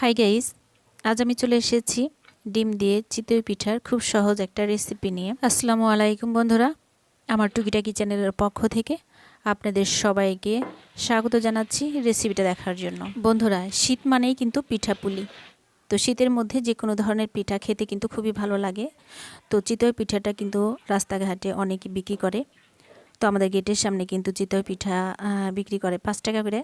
Hi guys, আজ আমি চলে এসেছি ডিম দিয়ে চিতই পিঠার খুব সহজ একটা রেসিপি নিয়ে। আসসালামু আলাইকুম বন্ধুরা, আমার টুকিটাকি চ্যানেলের পক্ষ থেকে আপনাদের সবাইকে স্বাগত জানাচ্ছি রেসিপিটা দেখার জন্য। বন্ধুরা, শীত মানেই কিন্তু পিঠাপুলি তো শীতের মধ্যে যে কোনো ধরনের পিঠা খেতে কিন্তু খুবই ভালো লাগে। তো চিতই পিঠাটা কিন্তু রাস্তাঘাটে অনেকে বিক্রি করে। তো আমাদের গেটের সামনে কিন্তু চিতই পিঠা বিক্রি করে পাঁচ টাকা করে।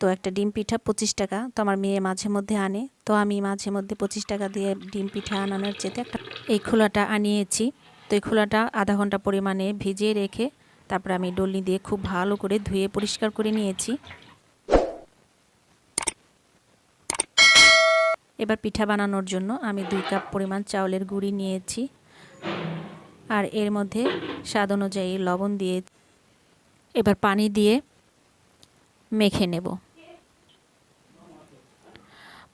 তো একটা ডিম পিঠা পঁচিশ টাকা, তো আমার মেয়ে মাঝে মধ্যে আনে। তো আমি মাঝে মধ্যে পঁচিশ টাকা দিয়ে ডিম পিঠা আনানোর চেতে একটা এই খোলাটা আনিয়েছি। তো এই খোলাটা আধা ঘণ্টা পরিমাণে ভিজিয়ে রেখে তারপরে আমি ডলি দিয়ে খুব ভালো করে ধুয়ে পরিষ্কার করে নিয়েছি। এবার পিঠা বানানোর জন্য আমি দুই কাপ পরিমাণ চাউলের গুঁড়ি নিয়েছি। আর এর মধ্যে স্বাদ অনুযায়ী লবণ দিয়ে এবার পানি দিয়ে মেখে নেব।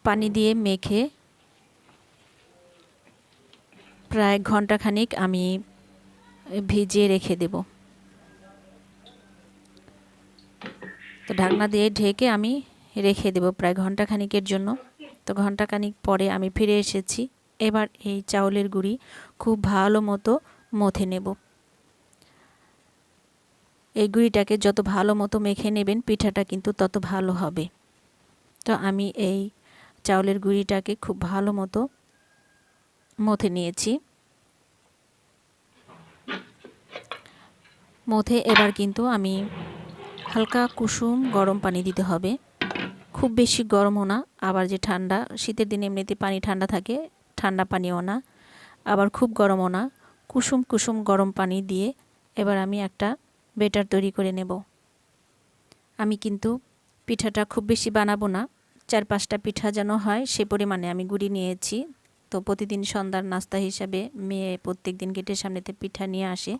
পানি দিয়ে মেখে প্রায় ঘন্টাখানিক আমি ভিজিয়ে রেখে দেব। তো ঢাকনা দিয়ে ঢেকে আমি রেখে দেব প্রায় ঘন্টাখানিকের জন্য। তো ঘন্টাখানিক পরে আমি ফিরে এসেছি। এবার এই চাউলের গুঁড়ি খুব ভালো মতো মথে নেব। এই গুঁড়িটাকে যত ভালো মতো মেখে নেবেন, পিঠাটা কিন্তু তত ভালো হবে। তো আমি এই চাউলের গুঁড়িটাকে খুব ভালো মতো মথে নিয়েছি। মথে এবার কিন্তু আমি হালকা কুসুম গরম পানি দিতে হবে। খুব বেশি গরমও না, আবার যে ঠান্ডা, শীতের দিনে এমনিতে পানি ঠান্ডা থাকে, ঠান্ডা পানিও না, আবার খুব গরমও না। কুসুম কুসুম গরম পানি দিয়ে এবার আমি একটা বেটার তৈরি করে নেব। আমি কিন্তু পিঠাটা খুব বেশি বানাবো না চার পাঁচটা পিঠা যেন হয়, সে পরিমাণে আমি গুড়ি নিয়েছি। তো প্রতিদিন সন্ধ্যার নাস্তা হিসাবে মেয়ে প্রত্যেক দিন গেটের সামনেতে পিঠা নিয়ে আসে।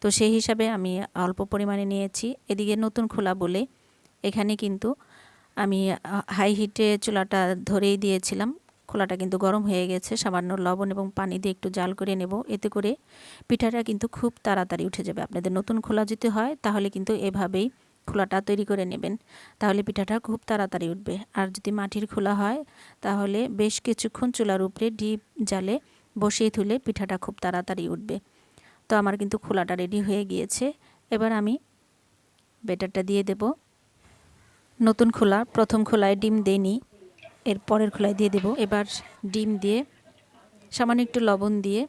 তো সেই হিসাবে আমি অল্প পরিমাণে নিয়েছি। এদিকে নতুন খোলা বলে এখানে কিন্তু আমি হাই হিটে চুলাটা ধরেই দিয়েছিলাম। খোলাটা কিন্তু গরম হয়ে গেছে। সামান্য লবণ এবং পানি দিয়ে একটু জাল করে নেব। এতে করে পিঠাটা কিন্তু খুব তাড়াতাড়ি উঠে যাবে। আপনাদের নতুন খোলা যদি হয়, তাহলে কিন্তু এভাবেই খোলাটা তৈরি করে নেবেন, তাহলে পিঠাটা খুব তাড়াতাড়ি উঠবে। আর যদি মাটির খোলা হয়, তাহলে বেশ কিছুক্ষণ চুলার উপরে ডিপ জালে বসিয়ে তুলে পিঠাটা খুব তাড়াতাড়ি উঠবে। তো আমার কিন্তু খোলাটা রেডি হয়ে গিয়েছে। এবার আমি বেটারটা দিয়ে দেব। নতুন খোলা, প্রথম খোলায় ডিম দেইনি, এর পরের খোলায় দিয়ে দেব। এবার ডিম দিয়ে সামান্য একটু লবণ দিয়ে,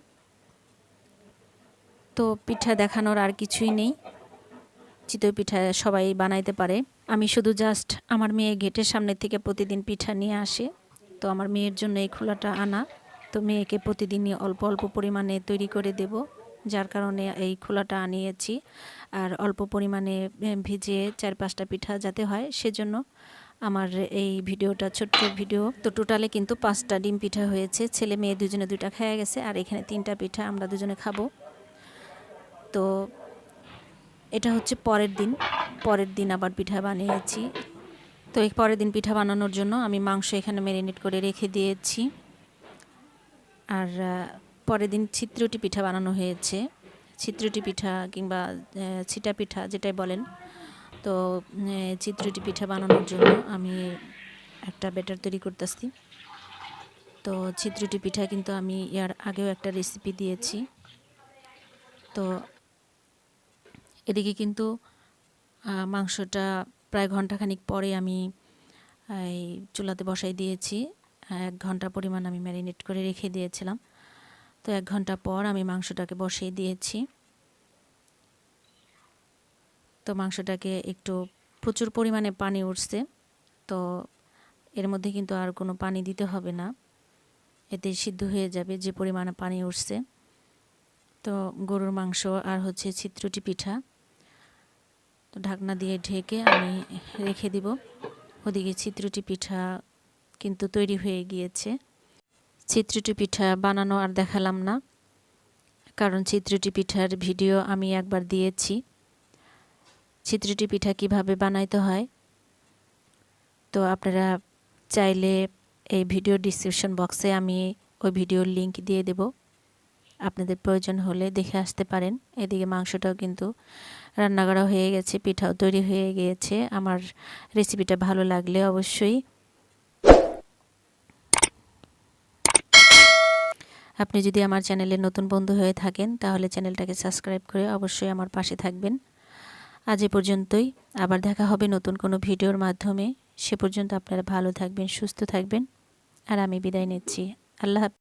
তো পিঠা দেখানোর আর কিছুই নেই। চিতই পিঠা সবাই বানাইতে পারে। আমি শুধু জাস্ট আমার মেয়ে গেটের সামনে থেকে প্রতিদিন পিঠা নিয়ে আসে। তো আমার মেয়ের জন্য এই খোলাটা আনা। তো মেয়েকে প্রতিদিনই অল্প অল্প পরিমাণে তৈরি করে দেব। যার কারণে এই খোলাটা আনিয়েছি। আর অল্প পরিমাণে ভিজে চার পাঁচটা পিঠা যাতে হয় সেজন্য আমার এই ভিডিওটা, ছোট্ট ভিডিও। তো টোটালে কিন্তু পাঁচটা ডিম পিঠা হয়েছে। ছেলে মেয়ে দুজনে দুইটা খেয়ে গেছে। আর এখানে তিনটা পিঠা আমরা দুজনে খাব। তো এটা হচ্ছে পরের দিন। পরের দিন আবার পিঠা বানিয়েছি। তো এই পরের দিন পিঠা বানানোর জন্য আমি মাংস এখানে ম্যারিনেট করে রেখে দিয়েছি। আর পরের দিন ছিত্রটি পিঠা বানানো হয়েছে। ছিত্রটি পিঠা কিংবা ছিটা পিঠা যেটাই বলেন। তো চিত্রটি পিঠা বানানোর জন্য আমি একটা ব্যাটার তৈরি করতেছি। তো চিত্রটি পিঠা কিন্তু আমি ইয়ার আগেও একটা রেসিপি দিয়েছি। তো এদিকে কিন্তু মাংসটা প্রায় ঘন্টাখানিক পরে আমি, এই চুলাতে বসাই দিয়েছি। এক ঘণ্টা পরিমাণ আমি ম্যারিনেট করে রেখে দিয়েছিলাম। তো এক ঘণ্টা পর আমি মাংসটাকে বসিয়ে দিয়েছি। তো মাংসটাকে একটু প্রচুর পরিমাণে পানি উঠছে। তো এর মধ্যে কিন্তু আর কোনো পানি দিতে হবে না। এতে সিদ্ধ হয়ে যাবে যে পরিমাণে পানি উঠছে। তো গরুর মাংস আর হচ্ছে চিত্রটি পিঠা। তো ঢাকনা দিয়ে ঢেকে আমি রেখে দিব। ওদিকে চিত্রটি পিঠা কিন্তু তৈরি হয়ে গিয়েছে। চিত্রটি পিঠা বানানো আর দেখালাম না, কারণ চিত্রটি পিঠার ভিডিও আমি একবার দিয়েছি। চিত্রটি পিঠা কীভাবে বানাইতে হয়, তো আপনারা চাইলে এই ভিডিও ডিসক্রিপশন বক্সে আমি ওই ভিডিওর লিংক দিয়ে দেব। আপনাদের প্রয়োজন হলে দেখে আসতে পারেন। এদিকে মাংসটাও কিন্তু রান্না করা হয়ে গেছে, পিঠাও তৈরি হয়ে গিয়েছে। আমার রেসিপিটা ভালো লাগলে অবশ্যই আপনি যদি আমার চ্যানেলে নতুন বন্ধু হয়ে থাকেন, তাহলে চ্যানেলটাকে সাবস্ক্রাইব করে অবশ্যই আমার পাশে থাকবেন। আজ এ পর্যন্তই। আবার দেখা হবে নতুন কোনো ভিডিওর মাধ্যমে। সে পর্যন্ত আপনারা ভালো থাকবেন, সুস্থ থাকবেন। আর আমি বিদায় নিচ্ছি। আল্লাহ